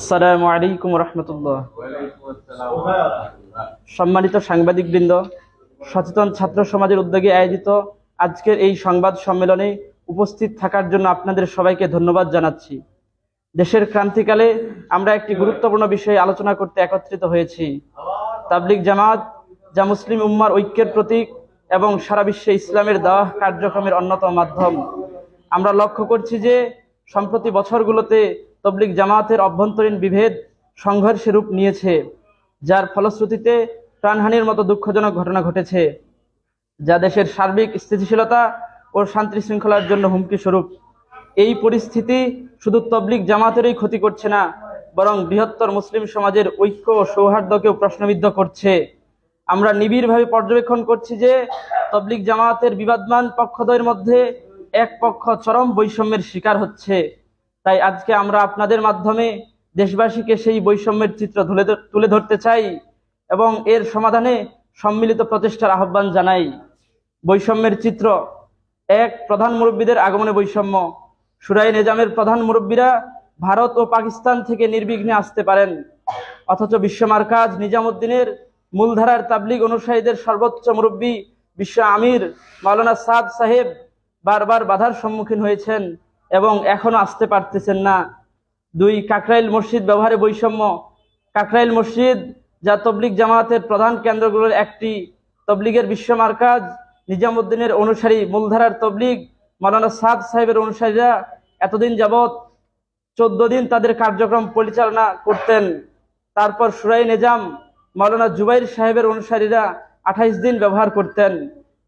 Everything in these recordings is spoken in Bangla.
আসসালামু আলাইকুম রহমতুল্লাহ। সম্মানিত সাংবাদিকবৃন্দ, সচেতন ছাত্র সমাজের উদ্যোগে আয়োজিত আজকের এই সংবাদ সম্মেলনে উপস্থিত থাকার জন্য আপনাদের সবাইকে ধন্যবাদ জানাচ্ছি। দেশের ক্রান্তিকালে আমরা একটি গুরুত্বপূর্ণ বিষয়ে আলোচনা করতে একত্রিত হয়েছি। তাবলিগ জামাত, যা মুসলিম উম্মার ঐক্যের প্রতীক এবং সারা বিশ্বে ইসলামের দাওয়াহ কার্যক্রমের অন্যতম মাধ্যম। আমরা লক্ষ্য করছি যে, সম্প্রতি বছরগুলোতে তবলিগ জামাতের অভ্যন্তরীণ বিভেদ সংঘর্ষের রূপ নিয়েছে, যার ফলশ্রুতিতে প্রাণহানির মতো দুঃখজনক ঘটনা ঘটেছে, যা দেশের সার্বিক স্থিতিশীলতা ও শান্তি শৃঙ্খলার জন্য হুমকি স্বরূপ। এই পরিস্থিতি শুধু তবলিগ জামাতেরই ক্ষতি করছে না, বরং বৃহত্তর মুসলিম সমাজের ঐক্য ও সৌহার্দ্যকেও প্রশ্নবিদ্ধ করছে। আমরা নিবিড়ভাবে পর্যবেক্ষণ করছি যে তবলিগ জামাতের বিবাদমান পক্ষদ্বয়ের মধ্যে এক পক্ষ চরম বৈষম্যের শিকার হচ্ছে। তাই আজকে আমরা আপনাদের মাধ্যমে দেশবাসীকে সেই বৈষম্যের চিত্র তুলে তুলে ধরতে চাই এবং এর সমাধানে সম্মিলিত প্রচেষ্টার আহ্বান জানাই। বৈষম্যের চিত্র, এক প্রধান মুরব্বীদের আগমনে বৈষম্য। সুরাই নিজামের প্রধান মুরব্বীরা ভারত ও পাকিস্তান থেকে নির্বিঘ্নে আসতে পারেন। অথচ বিশ্ব মার্কাজ নিজামুদ্দিনের মূলধারার তাবলিগ অনুসারীদের সর্বোচ্চ মুরব্বী বিশ্ব আমির মাওলানা সাদ সাহেব বারবার বাধার সম্মুখীন হয়েছেন। এবং এখনও আসতে পারতেছেন না। দুই, কাকরাইল মসজিদ ব্যবহারে বৈষম্য। কাকরাইল মসজিদ, যা তবলিগ জামাতের প্রধান কেন্দ্রগুলোর একটি, তবলিগের বিশ্ব মার্কাজ। নিজামুদ্দিনের অনুসারী, মূলধারার তবলিগ। মাওলানা সাদ সাহেবের অনুসারীরা এতদিন যাবৎ চোদ্দ দিন তাদের কার্যক্রম পরিচালনা করতেন। তারপর সুরাই নিজাম মাওলানা জুবাইর সাহেবের অনুসারীরা আঠাইশ দিন ব্যবহার করতেন।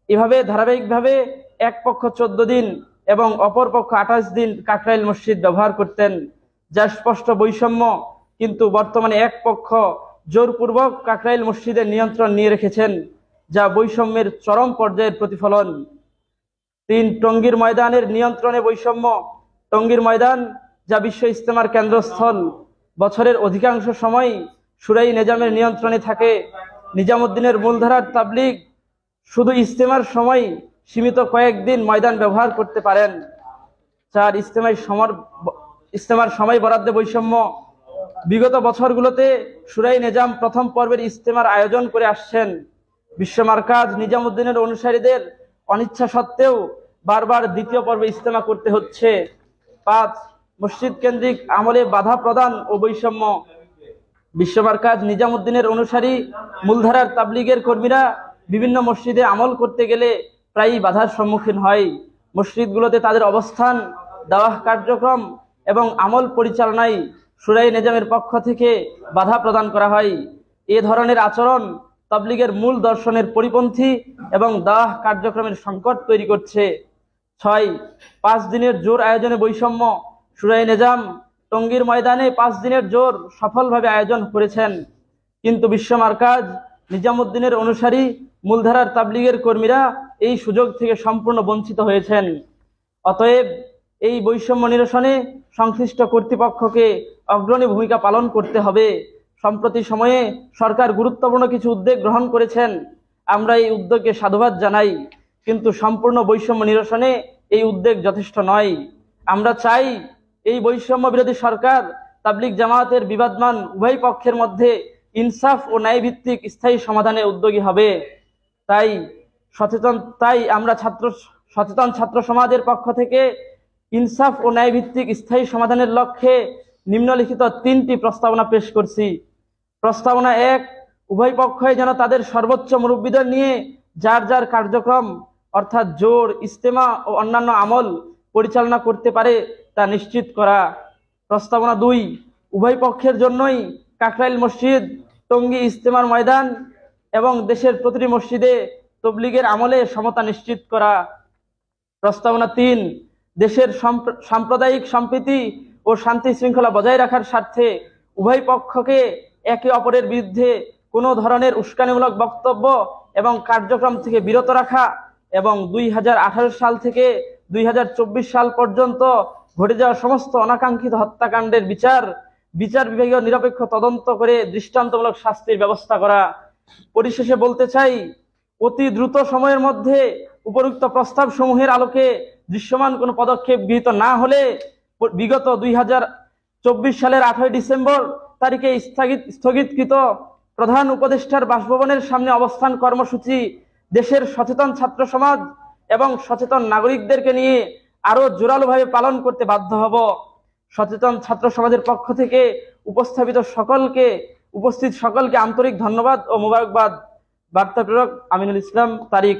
এভাবে ধারাবাহিকভাবে এক পক্ষ চোদ্দ দিন এবং অপর পক্ষ আঠাশ দিন কাকরাইল মসজিদ ব্যবহার করতেন যা স্পষ্ট বৈষম্য কিন্তু বর্তমানে এক পক্ষ জোরপূর্বক কাকরাইল মসজিদের নিয়ন্ত্রণ নিয়ে রেখেছেন, যা বৈষম্যের চরম পর্যায়ের প্রতিফলন। তিন, টঙ্গীর ময়দানের নিয়ন্ত্রণে বৈষম্য। টঙ্গীর ময়দান, যা বিশ্ব ইস্তেমার কেন্দ্রস্থল, বছরের অধিকাংশ সময় সুরাই নিজামের নিয়ন্ত্রণে থাকে। নিজামুদ্দিনের মূলধারার তাবলিগ শুধু ইস্তেমার সময় সীমিত কয়েকদিন ময়দান ব্যবহার করতে পারেন। চার ইস্তেমায় সমর ইস্তেমার সময় বরাদ্দে বৈষম্য। বিগত বছরগুলোতে সুরাই নিজাম প্রথম পর্বের ইস্তেমার আয়োজন করে আসছেন। বিশ্ব মার্কাজ নিজামুদ্দিনের অনুসারীদের অনিচ্ছা সত্ত্বেও বারবার দ্বিতীয় পর্বে ইস্তেমা করতে হচ্ছে। পাঁচ, মসজিদ কেন্দ্রিক আমলে বাধা প্রদান ও বৈষম্য। বিশ্ব মার্কাজ নিজামুদ্দিনের অনুসারী মূলধারার তাবলিগের কর্মীরা বিভিন্ন মসজিদে আমল করতে গেলে প্রায়ই বাধার সম্মুখীন হয়। মসজিদগুলোতে তাদের অবস্থান, দাওয়াহ কার্যক্রম এবং আমল পরিচালনায় সুরাই নিজামের পক্ষ থেকে বাধা প্রদান করা হয়। এ ধরনের আচরণ তাবলিগের মূল দর্শনের পরিপন্থী এবং দাওয়াহ কার্যক্রমের সংকট তৈরি করছে। ছয়, পাঁচ দিনের জোর আয়োজনে বৈষম্য। সুরাই নিজাম টঙ্গীর ময়দানে পাঁচ দিনের জোর সফলভাবে আয়োজন করেছেন। কিন্তু বিশ্ব মার্কাজ নিজামুদ্দিনের অনুসারী মূলধারার তাবলিগের কর্মীরা এই সুযোগ থেকে সম্পূর্ণ বঞ্চিত হয়েছেন। অতএব এই বৈষম্য নিরসনে সংশ্লিষ্ট কর্তৃপক্ষকে অগ্রণী ভূমিকা পালন করতে হবে। সম্প্রতি সময়ে সরকার গুরুত্বপূর্ণ কিছু উদ্যোগ গ্রহণ করেছেন। আমরা এই উদ্যোগকে সাধুবাদ জানাই, কিন্তু সম্পূর্ণ বৈষম্য নিরসনে এই উদ্যোগ যথেষ্ট নয়। আমরা চাই এই বৈষম্য বিরোধী সরকার, তাবলিগ জামাতের বিবাদমান উভয় পক্ষের মধ্যে ইনসাফ ও ন্যায়ভিত্তিক স্থায়ী সমাধানে উদ্যোগী হবে। তাই সচেতন, তাই আমরা ছাত্র, সচেতন ছাত্র সমাজের পক্ষ থেকে ইনসাফ ও ন্যায়ভিত্তিক স্থায়ী সমাধানের লক্ষ্যে নিম্নলিখিত তিনটি প্রস্তাবনা পেশ করছি। প্রস্তাবনা এক, উভয় পক্ষই যেন তাদের সর্বোচ্চ মুরব্বীদের নিয়ে যার যার কার্যক্রম, অর্থাৎ জোর, ইস্তেমা ও অন্যান্য আমল পরিচালনা করতে পারে তা নিশ্চিত করা। প্রস্তাবনা দুই, উভয় পক্ষের জন্যই কাকরাইল মসজিদ, টঙ্গী ইস্তেমার ময়দান এবং দেশের প্রতিটি মসজিদে তবলিগের আমলে সমতা নিশ্চিত করা। প্রস্তাবনা তিন, দেশের সাম্প্রদায়িক সম্প্রীতি ও শান্তি শৃঙ্খলা বজায় রাখার স্বার্থে উভয় পক্ষকে একে অপরের বিরুদ্ধে কোনো ধরনের উস্কানিমূলক বক্তব্য এবং কার্যক্রম থেকে বিরত রাখা এবং দুই হাজার আঠারো সাল থেকে দুই হাজার চব্বিশ সাল পর্যন্ত ঘটে যাওয়া সমস্ত অনাকাঙ্ক্ষিত হত্যাকাণ্ডের বিচার বিচার বিভাগীয় নিরপেক্ষ তদন্ত করে দৃষ্টান্তমূলক শাস্তির ব্যবস্থা করা। পরিশেষে বলতে চাই, অতি দ্রুত সময়ের মধ্যে উপরুক্ত প্রস্তাব সমূহের আলোকে দৃশ্যমান কোনো পদক্ষেপ গৃহীত না হলে বিগত দুই সালের আঠারোই ডিসেম্বর তারিখে স্থগিত স্থগিতকৃত প্রধান উপদেষ্টার বাসভবনের সামনে অবস্থান কর্মসূচি দেশের সচেতন ছাত্র সমাজ এবং সচেতন নাগরিকদেরকে নিয়ে আরও জোরালোভাবে পালন করতে বাধ্য হব। সচেতন ছাত্র সমাজের পক্ষ থেকে উপস্থাপিত সকলকে, উপস্থিত সকলকে আন্তরিক ধন্যবাদ ও মোবারকবাদ। বার্তা প্রেরক আমিনুল ইসলাম, তারিখ